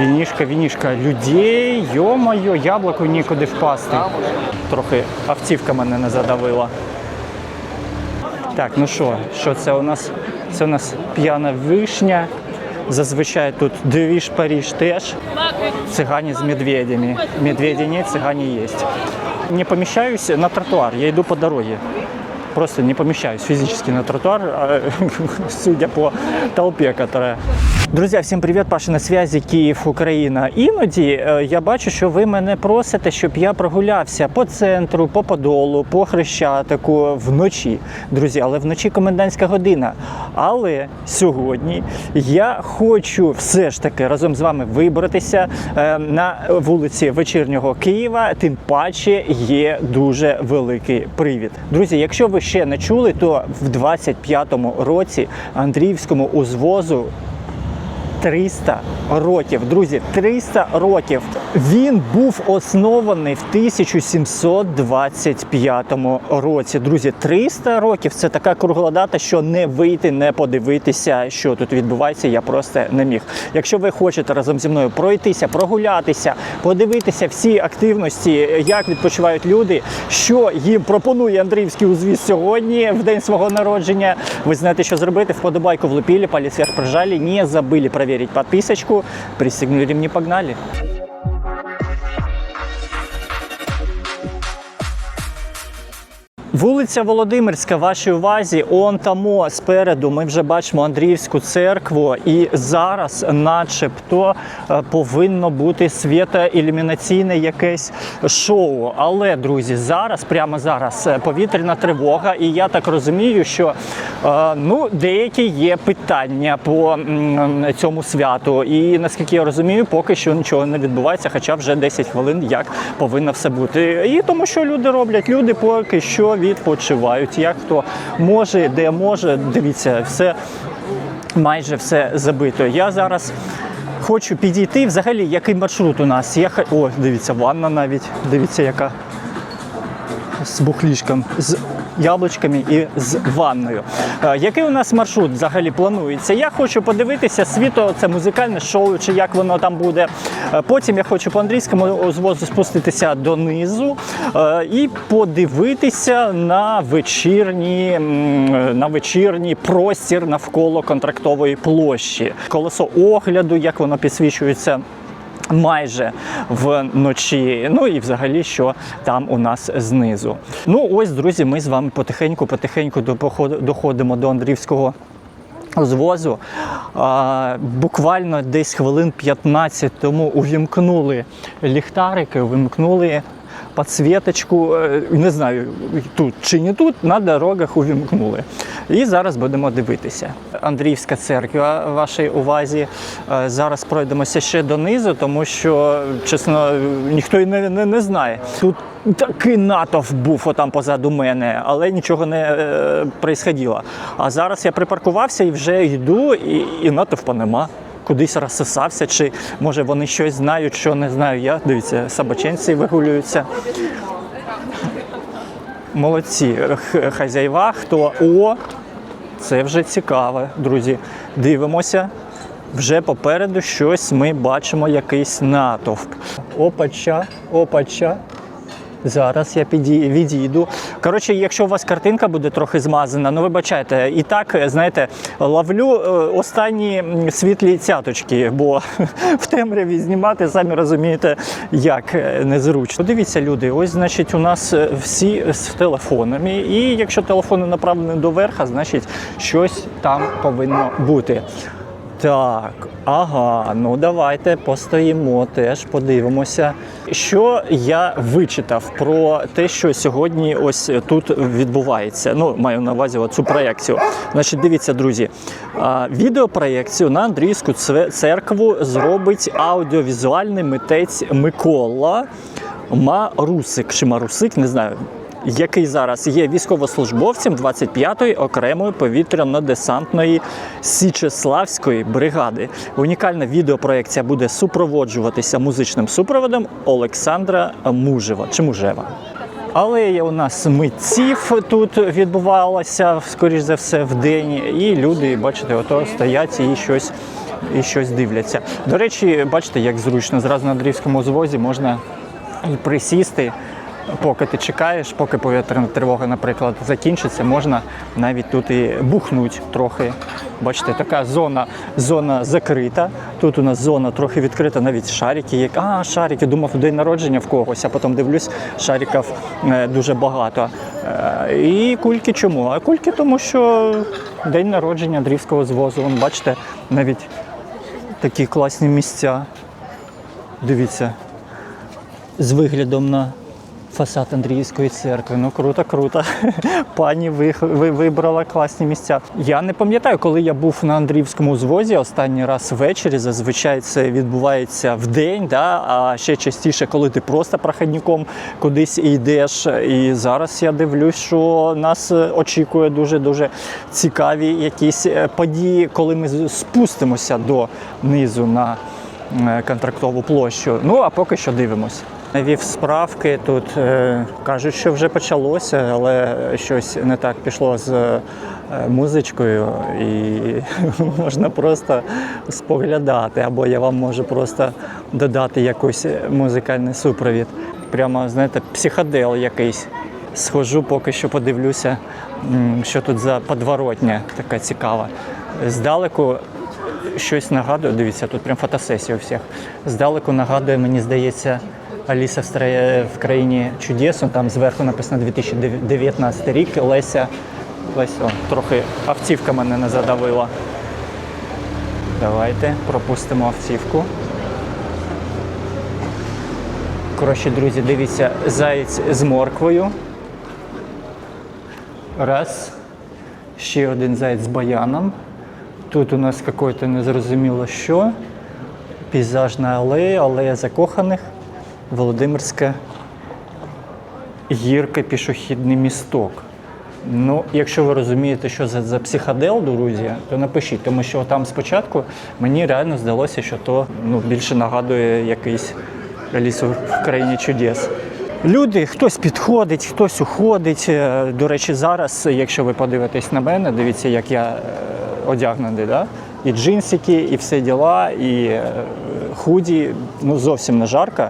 Вінішка, вінішка. Людей, йо-моє, яблуку нікуди впасти. Трохи автівка мене не задавила. Так, ну що, що це у нас? Це у нас п'яна вишня. Зазвичай тут двіж Паріж теж. Цыгане с медведями. Медведей нет, цыгане есть. Не помещаюсь на тротуар, я иду по дороге. Просто не помещаюсь физически на тротуар, судя по толпе, которая Друзі, всім привіт! Паша на связі Київ, Україна. Іноді е, я бачу, що ви мене просите, щоб я прогулявся по центру, по Подолу, по Хрещатику вночі. Друзі, але вночі комендантська година. Але сьогодні я хочу все ж таки разом з вами вибратися е, на вулиці вечірнього Києва. Тим паче є дуже великий привід. Друзі, якщо ви ще не чули, то в 25-му році Андріївському узвозу 300 років. Друзі, 300 років. Він був оснований в 1725 році. Друзі, 300 років це така кругла дата, що не вийти, не подивитися, що тут відбувається. Я просто не міг. Якщо ви хочете разом зі мною пройтися, прогулятися, подивитися всі активності, як відпочивають люди, що їм пропонує Андріївський узвіз сьогодні, в день свого народження. Ви знаєте, що зробити. Вподобайку влепили, палець вверх прижали, не забыли проверить подписочку, пристегнули ремни, погнали. Вулиця Володимирська, вашій увазі, он тамо спереду. Ми вже бачимо Андріївську церкву, і зараз, начебто, е, повинно бути світоілюмінаційне якесь шоу. Але, друзі, зараз, прямо зараз, е, повітряна тривога, і я так розумію, що е, ну, деякі є питання по цьому святу. І наскільки я розумію, поки що нічого не відбувається, хоча вже 10 хвилин як повинно все бути. І тому, що люди роблять, люди поки що відпочивають. Як хто може, де може, дивіться, все майже все забито. Я зараз. Хочу підійти. Взагалі, який маршрут у нас? Я О, дивіться, ванна навіть. Дивіться, яка з бухлішком, з яблучками і з ванною. Е, який у нас маршрут взагалі планується? Я хочу подивитися світо, це музикальне шоу, чи як воно там буде. Е, Потім я хочу по андрійському звозу спуститися донизу е, і подивитися на вечірні, на вечірній простір навколо контрактової площі. Колесо огляду, як воно підсвічується майже вночі. Ну і взагалі, що там у нас знизу. Ну ось, друзі, ми з вами потихеньку-потихеньку доходимо до Андрівського. Звозу буквально десь хвилин 15 тому увімкнули ліхтарики, увімкнули підсвіточку, е, не знаю тут чи не тут, на дорогах увімкнули. І зараз будемо дивитися. Андріївська церква, вашій увазі. Е, Зараз пройдемося ще донизу, тому що, чесно, ніхто й не, не, не знає. Тут такий натовп був отам позаду мене, але нічого не е, происходило. А зараз я припаркувався і вже йду, і, і натовпа нема. Кудись розсосався, чи може вони щось знають, що не знаю я. Дивіться, собаченці вигулюються. Молодці х- хазяїва, хто о, це вже цікаво, друзі. Дивимося. Вже попереду щось ми бачимо, якийсь натовп. Опача, опача. Зараз я відійду. Коротше, якщо у вас картинка буде трохи змазана, ну вибачайте, і так, знаєте, ловлю е, останні світлі цяточки, бо в темряві знімати, самі розумієте, як е, незручно. Дивіться, люди, ось, значить, у нас е, всі з телефонами, і якщо телефони направлені до верха, значить щось там повинно бути. Так, ага, ну давайте постоїмо теж, подивимося. Що я вичитав про те, що сьогодні ось тут відбувається. Ну, маю на увазі цю проєкцію. Значить, дивіться, друзі, відеопроєкцію на Андрійську церкву зробить аудіовізуальний митець Микола Марусик чи Марусик, не знаю який зараз є військовослужбовцем 25-ї окремої повітряно-десантної Січеславської бригади. Унікальна відеопроекція буде супроводжуватися музичним супроводом Олександра Мужева чи Мужева. Алея у нас митців тут відбувалася, скоріш за все, в день. І люди, бачите, ото стоять і щось і щось дивляться. До речі, бачите, як зручно, зразу на Андріївському звозі можна і присісти. Поки ти чекаєш, поки повітряна тривога, наприклад, закінчиться, можна навіть тут і бухнуть трохи. Бачите, така зона, зона закрита. Тут у нас зона трохи відкрита, навіть шарики. Як а, шарики, думав, день народження в когось, а потім дивлюсь, шариків е, дуже багато. Е, І кульки чому? А кульки тому, що день народження Андрівського звозу. Вон, бачите, навіть такі класні місця. Дивіться, з виглядом на фасад Андріївської церкви. Ну круто, круто. Пані ви, ви вибрала класні місця. Я не пам'ятаю, коли я був на Андріївському звозі останній раз ввечері. Зазвичай це відбувається в день, да? а ще частіше, коли ти просто проходником кудись йдеш. І зараз я дивлюсь, що нас е, очікує дуже дуже цікаві якісь е, події, коли ми спустимося до низу на е, контрактову площу. Ну а поки що дивимось. Вів справки тут е, кажуть, що вже почалося, але щось не так пішло з е, музичкою, і можна просто споглядати, або я вам можу просто додати якийсь музикальний супровід. Прямо, знаєте, психодел якийсь. Схожу, поки що подивлюся, що тут за подворотня така цікава. Здалеку щось нагадує. Дивіться, тут прям фотосесія у всіх. Здалеку нагадує, мені здається, Аліса в, країні чудес. Там зверху написано 2019 рік. Леся. Леся, трохи автівка мене не задавила. Давайте пропустимо автівку. Коротше, друзі, дивіться, заєць з морквою. Раз. Ще один заєць з баяном. Тут у нас какое-то незрозуміло що. Пейзажна алея, алея закоханих. Володимирська гірка, пішохідний місток. Ну, якщо ви розумієте, що це за психодел, друзі, то напишіть, тому що там спочатку мені реально здалося, що то ну, більше нагадує якийсь Алісу в країні чудес. Люди, хтось підходить, хтось уходить. Е, До речі, зараз, якщо ви подивитесь на мене, дивіться, як я е, одягнений, да? і джинсики, і все діла, і е, худі, ну зовсім не жарко.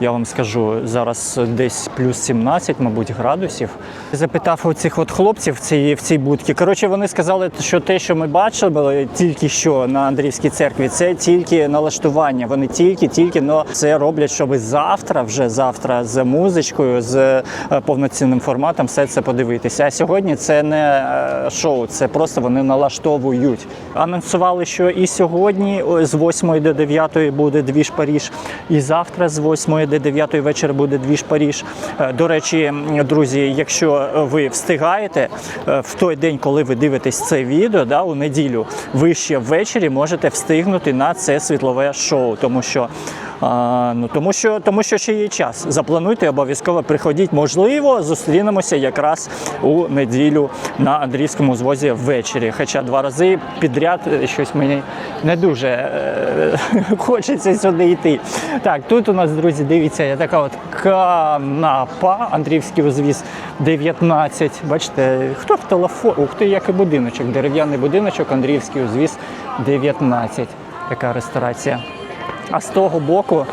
Я вам скажу, зараз десь плюс 17, мабуть, градусів. Запитав у цих от хлопців в цій, в цій будці. Коротше, вони сказали, що те, що ми бачили тільки що на Андріївській церкві, це тільки налаштування. Вони тільки, тільки но це роблять, щоб завтра, вже завтра з музичкою, з е, повноцінним форматом все це подивитися. А сьогодні це не е, шоу, це просто вони налаштовують. Анонсували, що і сьогодні з 8 до 9 буде двіж Паріж, і завтра з 8 до 9 вечора буде двіж Паріж. Е, До речі, друзі, якщо ви встигаєте е, в той день, коли ви дивитесь це відео, да, у неділю, ви ще ввечері можете встигнути на це світлове шоу, тому що. А, ну, тому, що, тому що ще є час. Заплануйте, обов'язково приходіть. Можливо, зустрінемося якраз у неділю на Андрійському звозі ввечері. Хоча два рази підряд е, щось мені не дуже е, хочеться сюди йти. Так, тут у нас, друзі, дивіться, така от канапа, Андріївський узвіз 19. Бачите, хто в телефон? Ух ти, як і будиночок, дерев'яний будиночок, Андріївський узвіз 19. Така ресторація. А з того боку,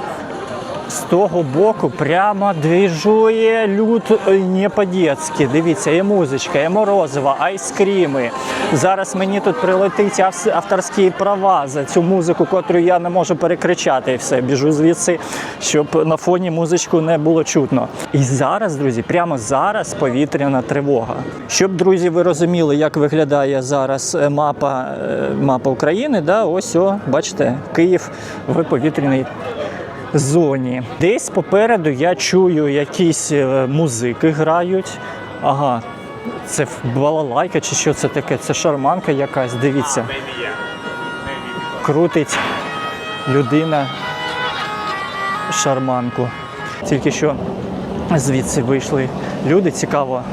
з того боку прямо двіжує люд е, не по-дєцьки. Дивіться, і музичка, і морозиво, айскріми. Зараз мені тут прилетить авторські права за цю музику, котру я не можу перекричати. І все, біжу звідси, щоб на фоні музичку не було чутно. І зараз, друзі, прямо зараз повітряна тривога. Щоб, друзі, ви розуміли, як виглядає зараз е, мапа, е, мапа України, да, ось о, бачите, Київ в повітряній зоні. Десь попереду я чую якісь е, музики грають. Ага, це балалайка чи що це таке? Це шарманка якась, дивіться. Крутить людина шарманку. Тільки що звідси вийшли люди. Цікаво.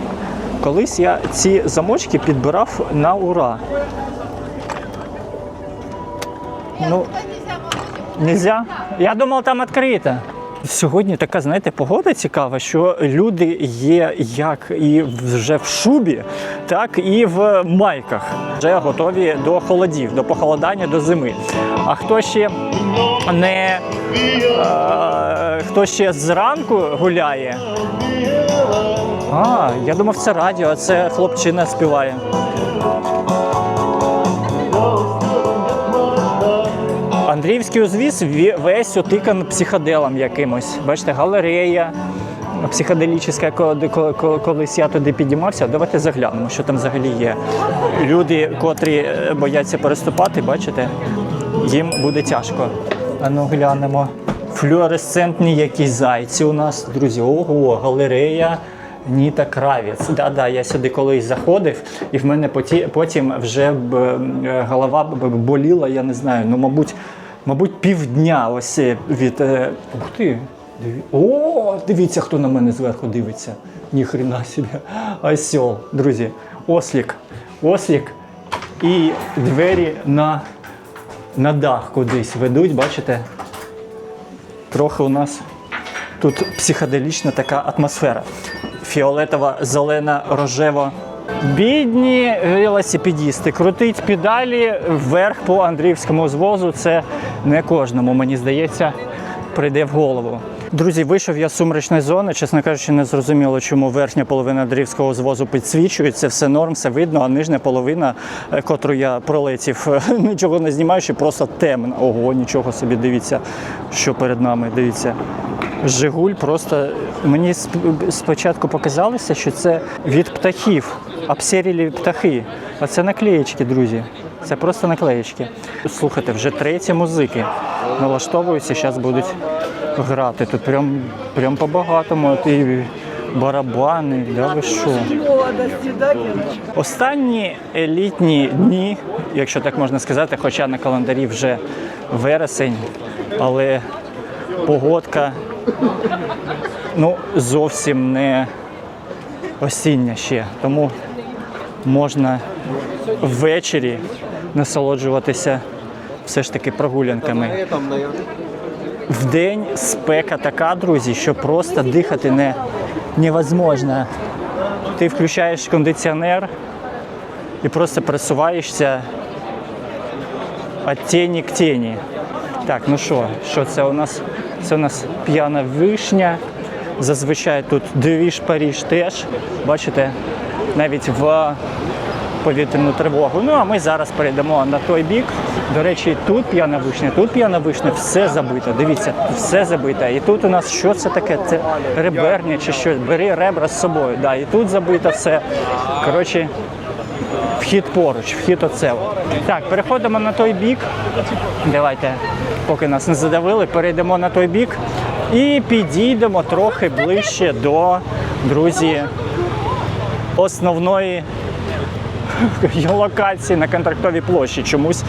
Колись я ці замочки підбирав на ура. Ну, Нельзя? Я думал, там открыто. Сьогодні така, знаєте, погода цікава, що люди є як і вже в шубі, так і в майках. Вже готові до холодів, до похолодання, до зими. А хто ще не е, хто ще зранку гуляє? А, я думав, це радіо, а це хлопчина співає. Андріївський узвіз весь отикан психоделом якимось. Бачите, галерея психоделічна, коли- коли- коли- колись я туди підіймався. Давайте заглянемо, що там взагалі є. Люди, котрі е, бояться переступати, бачите, їм буде тяжко. А ну глянемо. Флюоресцентні якісь зайці у нас, друзі. Ого, галерея. Ніта Кравець. Да-да, я сюди колись заходив, і в мене потім вже е, голова боліла, я не знаю, ну, мабуть, мабуть, півдня ось е, від. е, Ух ти! О, дивіться, хто на мене зверху дивиться. Ніхрена собі. Осьол, друзі. Ослік. Ослік і двері на, на дах кудись ведуть, бачите? Трохи у нас Тут психоделічна така атмосфера. Фіолетова, зелена, рожева. Бідні велосипедісти. Крутить педалі вверх по Андріївському звозу. Це не кожному, мені здається, прийде в голову. Друзі, вийшов я з сумрачної зони. Чесно кажучи, не зрозуміло, чому верхня половина Андріївського звозу підсвічується, все норм, все видно, а нижня половина, е, котру я пролетів, нічого не знімаючи, просто темно. Ого, нічого собі, дивіться, що перед нами. Дивіться. Жигуль просто мені спочатку показалося, що це від птахів, обсерілі птахи. А це наклеєчки, друзі. Це просто наклеєчки. Слухайте, вже треті музики налаштовуються, зараз будуть грати. Тут прям, прям по-багатому. І барабани, да ви що? Останні елітні дні, якщо так можна сказати, хоча на календарі вже вересень, але погодка ну, зовсім не осіння ще. Тому можна ввечері насолоджуватися все ж таки прогулянками. В день спека така, друзі, що просто дихати не, невозможно. Ти включаєш кондиціонер і просто пересуваєшся від тіні к тіні. Так, ну що, що це у нас? Це у нас п'яна вишня. Зазвичай тут двіж Паріж теж. Бачите, навіть в повітряну тривогу. Ну а ми зараз перейдемо на той бік. До речі, тут п'яна вишня, тут п'яна вишня, все забито. Дивіться, все забито. І тут у нас що це таке? Це реберня чи що? Бери ребра з собою. Да, і тут забито все. Коротше, вхід поруч, вхід оце. Так, переходимо на той бік. Давайте, поки нас не задавили, перейдемо на той бік і підійдемо трохи ближче до друзі основної локації на контрактовій площі. Чомусь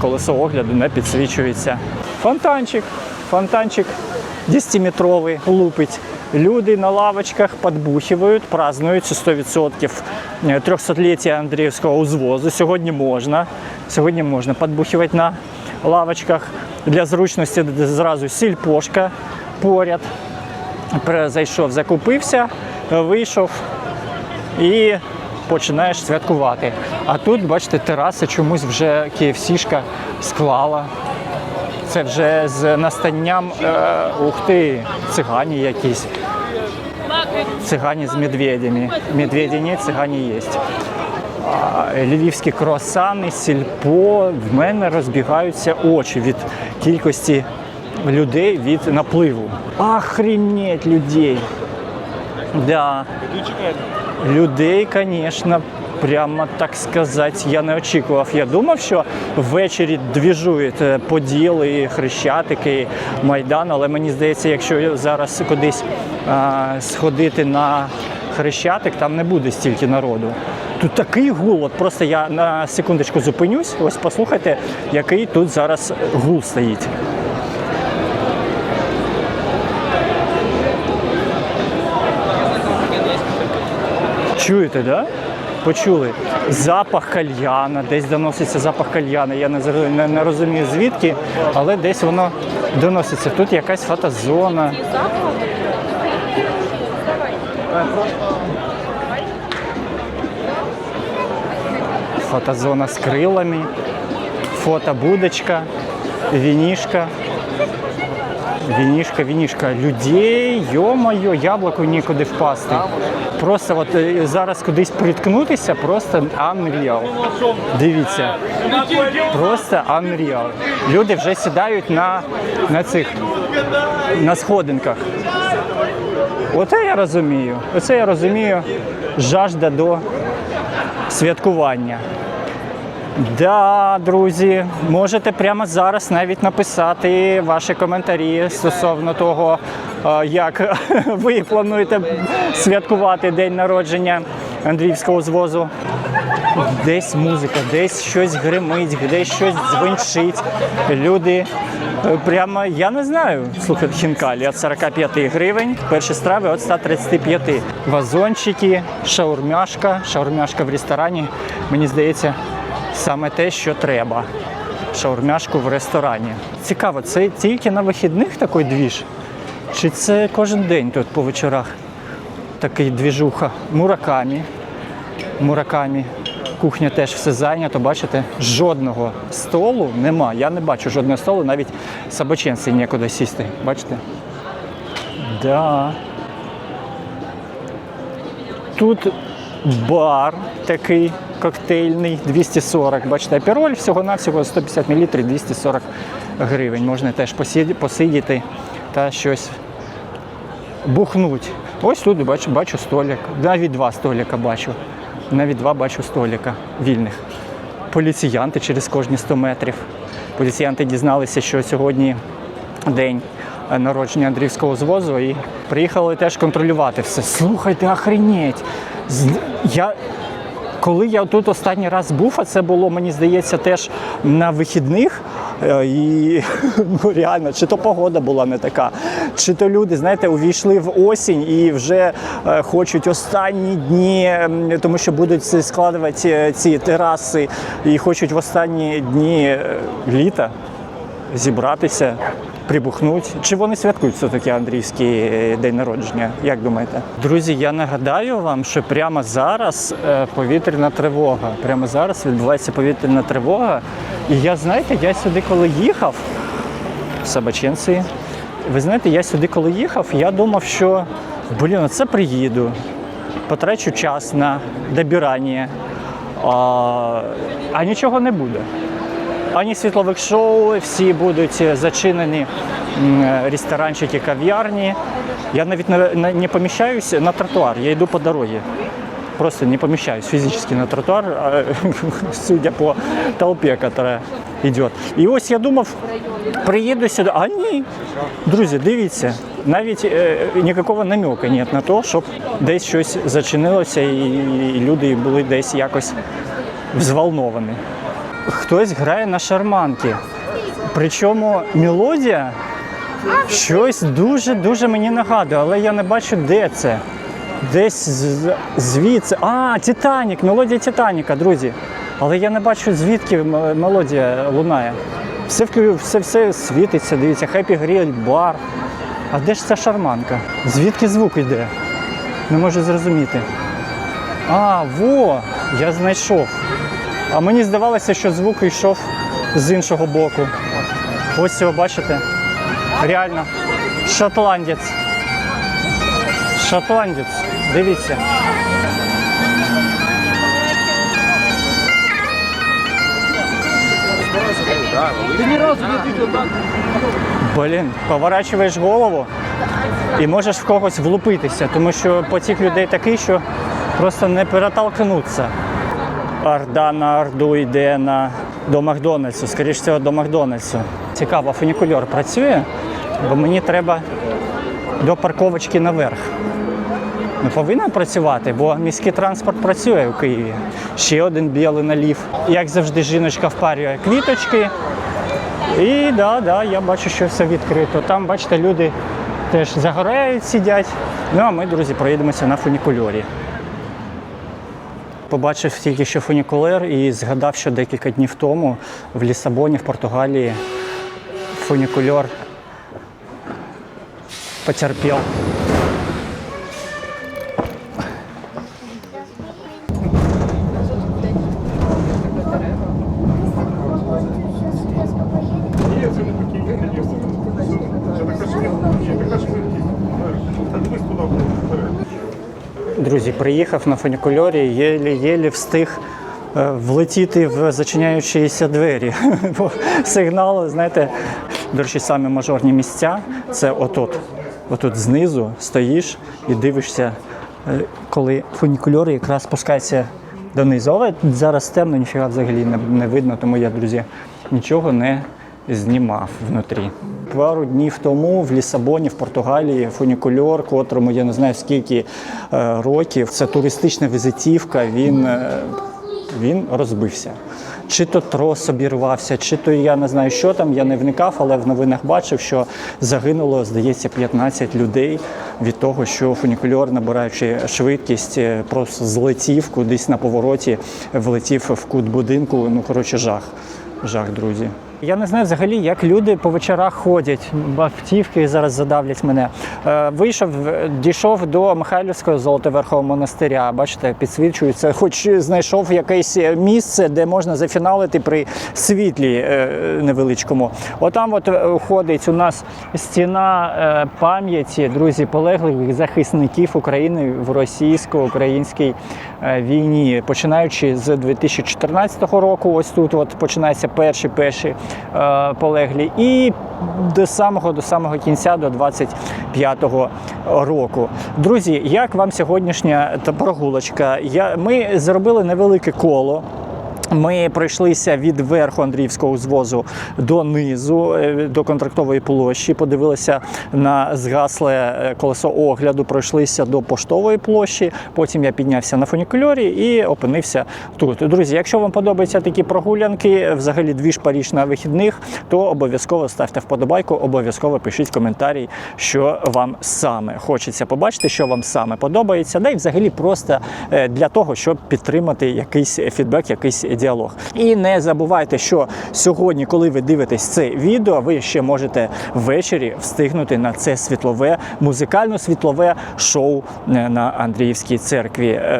колесо огляду не підсвічується. Фонтанчик, фонтанчик 10-метровий, лупить. Люди на лавочках подбухивають, празднують 100% 300-ліття Андріївського узвозу. Сьогодні можна. Сьогодні можна подбухувати на лавочках. Для зручності зразу сільпошка поряд. Зайшов, закупився, вийшов і починаєш святкувати. А тут, бачите, тераси чомусь вже KFC-шка склала. Це вже з настанням, е, ух ти, цигані якісь. Цигані з медведями. Медведі ні, цигані є. Львівські круасани, сільпо. В мене розбігаються очі від кількості людей від напливу. Охренеть людей. Да. Людей, звісно, прямо так сказати, я не очікував. Я думав, що ввечері двіжують е, поділи, хрещатики, майдан, але мені здається, якщо зараз кудись а, сходити на хрещатик, там не буде стільки народу. Тут такий гул, от просто я на секундочку зупинюсь. Ось послухайте, який тут зараз гул стоїть. Чуєте, да? Почули запах кальяна, десь доноситься запах кальяна. Я не, не, не розумію звідки, але десь воно доноситься. Тут якась фотозона. Фотозона з крилами, фотобудочка, вінішка. Вінішка, вінішка. Людей, йо-моє, яблуку нікуди впасти. Просто от е, зараз кудись приткнутися, просто unreal. Дивіться. Просто unreal. Люди вже сідають на, на цих на сходинках. Оце я розумію. Оце я розумію жажда до святкування. Да, друзі, можете прямо зараз навіть написати ваші коментарі стосовно того, е, як ви плануєте святкувати день народження Андріївського звозу. Десь музика, десь щось гримить, десь щось дзвенчить. Люди е, прямо, я не знаю, слухайте, хінкалі від 45 гривень, перші страви від 135. Вазончики, шаурмяшка, шаурмяшка в ресторані. Мені здається, саме те, що треба. Шаурмяшку в ресторані. Цікаво, це тільки на вихідних такий двіж? Чи це кожен день тут по вечорах? Такий двіжуха. Муракамі. Муракамі. Кухня теж все зайнято, бачите, жодного столу нема. Я не бачу жодного столу, навіть собаченці нікуди сісти. Бачите? Да. Тут бар такий коктейльний, 240. Бачите, апероль всього-навсього 150 мл, 240 гривень. Можна теж посидіти та щось бухнуть. Ось тут бачу, бачу столик. Навіть два столика бачу. Навіть два бачу столика вільних. Поліціянти через кожні 100 метрів. Поліціянти дізналися, що сьогодні день народження Андріївського звозу і приїхали теж контролювати все. Слухайте, охренеть. Я коли я тут останній раз був, а це було, мені здається, теж на вихідних. е, І ну реально, чи то погода була не така, чи то люди, знаєте, увійшли в осінь і вже е, хочуть останні дні, тому що будуть складувати е, ці тераси і хочуть в останні дні е, літа зібратися, прибухнути. Чи вони святкують все-таки Андрійський е, день народження? Як думаєте? Друзі, я нагадаю вам, що прямо зараз е, повітряна тривога. Прямо зараз відбувається повітряна тривога. І я знаєте, я сюди, коли їхав Собаченці, ви знаєте, я сюди, коли їхав, я думав, що блін, це приїду, потрачу час на добирання, а, а нічого не буде ані світлових шоу, всі будуть зачинені ресторанчики, кав'ярні. Я навіть не, не, поміщаюсь на тротуар, я йду по дорозі. Просто не помещаюсь физически на тротуар, а, судя по толпе, яка йде. І ось я думав, приїду сюди, а ні. Друзі, дивіться, навіть е, ніякого намека немає на те, щоб десь щось зачинилося і люди були десь якось взволновані хтось грає на шарманки. Причому мелодія щось дуже-дуже мені нагадує, але я не бачу, де це. Десь звідси. А, Титанік, мелодія Титаніка, друзі. Але я не бачу, звідки мелодія лунає. Все, все, все світиться, дивіться, хеппі гріль, бар. А де ж ця шарманка? Звідки звук йде? Не можу зрозуміти. А, во! Я знайшов. А мені здавалося, що звук йшов з іншого боку. Ось цього бачите? Реально. Шотландець. Шотландець. Дивіться. Блін, поворачуєш голову і можеш в когось влупитися, тому що потік людей такий, що просто не перетолкнуться. Орда на Орду йде на, до Макдональдсу, скоріш всього до Макдональдсу. Цікаво, фунікульор працює, бо мені треба до парковочки наверх. Ну, повинен працювати, бо міський транспорт працює у Києві. Ще один білий налів. Як завжди, жіночка впарює квіточки. І да, да, я бачу, що все відкрито. Там, бачите, люди теж загорають, сидять. Ну а ми, друзі, проїдемося на фунікульорі. Побачив тільки що фунікулер і згадав, що декілька днів тому в Лісабоні, в Португалії, фунікульор потерпів. Приїхав на фунікульорі, єлі-єлі встиг е, влетіти в зачиняючіся двері. Бо сигнали, знаєте, до речі, самі мажорні місця це отут. Отут знизу стоїш і дивишся, е, коли фунікульори якраз спускаються донизу. Але зараз темно, ніфіга взагалі не видно, тому я, друзі, нічого не знімав внутрі. Пару днів тому в Лісабоні, в Португалії, фунікульор, котрому я не знаю скільки е, років, це туристична візитівка. Він, е, він розбився. Чи то трос обірвався, чи то я не знаю, що там, я не вникав, але в новинах бачив, що загинуло, здається, 15 людей від того, що фунікульор, набираючи швидкість, е, просто злетів кудись на повороті, влетів в кут будинку. Ну, коротше, жах. Жах, друзі. Я не знаю взагалі, як люди по вечорах ходять. Автівки зараз задавлять мене. Е, вийшов, е, дійшов до Михайлівського Золотоверхового монастиря. Бачите, підсвічується. Хоч знайшов якесь місце, де можна зафіналити при світлі е, невеличкому. Отам от е, ходить у нас стіна е, пам'яті, друзі, полеглих захисників України в російсько-українській е, війні, починаючи з 2014 року. Ось тут от починаються перші перші полеглі, і до самого до самого кінця, до 25-го року. Друзі, як вам сьогоднішня прогулочка? Я, ми зробили невелике коло. Ми пройшлися від верху Андріївського звозу до низу, е, до контрактової площі, подивилися на згасле е, колесо огляду, пройшлися до поштової площі. Потім я піднявся на фунікульорі і опинився тут. Друзі, якщо вам подобаються такі прогулянки, взагалі дві ж Паріж на вихідних, то обов'язково ставте вподобайку, обов'язково пишіть коментарі, що вам саме хочеться побачити, що вам саме подобається. Да і взагалі просто е, для того, щоб підтримати якийсь фідбек, якийсь діалог. І не забувайте, що сьогодні, коли ви дивитесь це відео, ви ще можете ввечері встигнути на це світлове, музикально-світлове шоу е, на Андріївській церкві. Е,